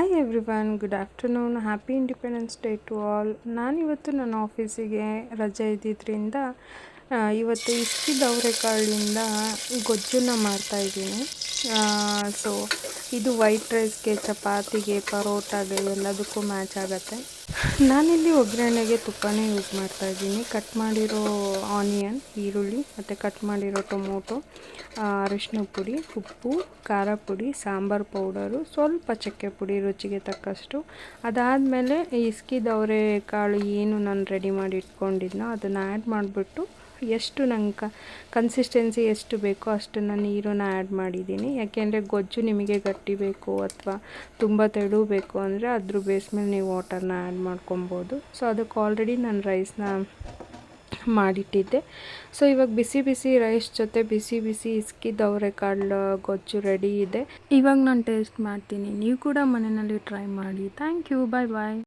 Hi everyone good afternoon happy independence day to all ನಾನಿವತ್ತು ನನ್ನ ಆಫೀಸಿಗೆ ರಜೆ ಇದ್ದಿದ್ದರಿಂದ ಇವತ್ತು ಇಸ್ಕಿದ ಅವರೆಕಾಳಿಂದ ಗೊಜ್ಜನ್ನು ಮಾಡ್ತಾಯಿದ್ದೀನಿ ಸೊ ಇದು ವೈಟ್ ರೈಸ್ಗೆ ಚಪಾತಿಗೆ, ಪರೋಟಾಗೆ ಎಲ್ಲದಕ್ಕೂ ಮ್ಯಾಚ್ ಆಗುತ್ತೆ. ನಾನಿಲ್ಲಿ ಒಗ್ಗರಣೆಗೆ ತುಪ್ಪನೇ ಯೂಸ್ ಮಾಡ್ತಾ ಇದ್ದೀನಿ. ಕಟ್ ಮಾಡಿರೋ ಆನಿಯನ್ ಈರುಳ್ಳಿ, ಮತ್ತು ಕಟ್ ಮಾಡಿರೋ ಟೊಮೊಟೊ ಅರಿಶಿನ ಪುಡಿ, ಉಪ್ಪು, ಖಾರ ಪುಡಿ, ಸಾಂಬಾರು ಪೌಡರು, ಸ್ವಲ್ಪ ಚಕ್ಕೆ ಪುಡಿ ರುಚಿಗೆ ತಕ್ಕಷ್ಟು. ಅದಾದಮೇಲೆ ಇಸ್ಕಿದವರೆ ಕಾಳು ಏನು ನಾನು ರೆಡಿ ಮಾಡಿ ಇಟ್ಕೊಂಡಿದ್ನೋ ಅದನ್ನು ಆ್ಯಡ್ ಮಾಡಿಬಿಟ್ಟು ಎಷ್ಟು ನಂಗೆ ಕನ್ಸಿಸ್ಟೆನ್ಸಿ ಎಷ್ಟು ಬೇಕೋ ಅಷ್ಟನ್ನು ನೀರನ್ನು ಆ್ಯಡ್ ಮಾಡಿದ್ದೀನಿ. ಯಾಕೆಂದರೆ ಗೊಜ್ಜು ನಿಮಗೆ ಗಟ್ಟಿ ಬೇಕು ಅಥವಾ ತುಂಬ ತೆಳು ಬೇಕು ಅಂದರೆ ಅದ್ರ ಬೇಸ್ ಮೇಲೆ ನೀವು ವಾಟರ್ನ ಆ್ಯಡ್ ಮಾಡ್ಕೊಬೋದು. ಸೊ ಅದಕ್ಕೆ ಆಲ್ರೆಡಿ ನಾನು ರೈಸ್ನ ಮಾಡಿಟ್ಟಿದ್ದೆ. ಸೊ ಇವಾಗ ಬಿಸಿ ಬಿಸಿ ರೈಸ್ ಜೊತೆ ಬಿಸಿ ಬಿಸಿ ಇಸ್ಕಿ ಅವರೆಕಾಳು ಗೊಜ್ಜು ರೆಡಿ ಇದೆ. ಇವಾಗ ನಾನು ಟೇಸ್ಟ್ ಮಾಡ್ತೀನಿ. ನೀವು ಕೂಡ ಮನೆಯಲ್ಲಿ ಟ್ರೈ ಮಾಡಿ. Thank you bye bye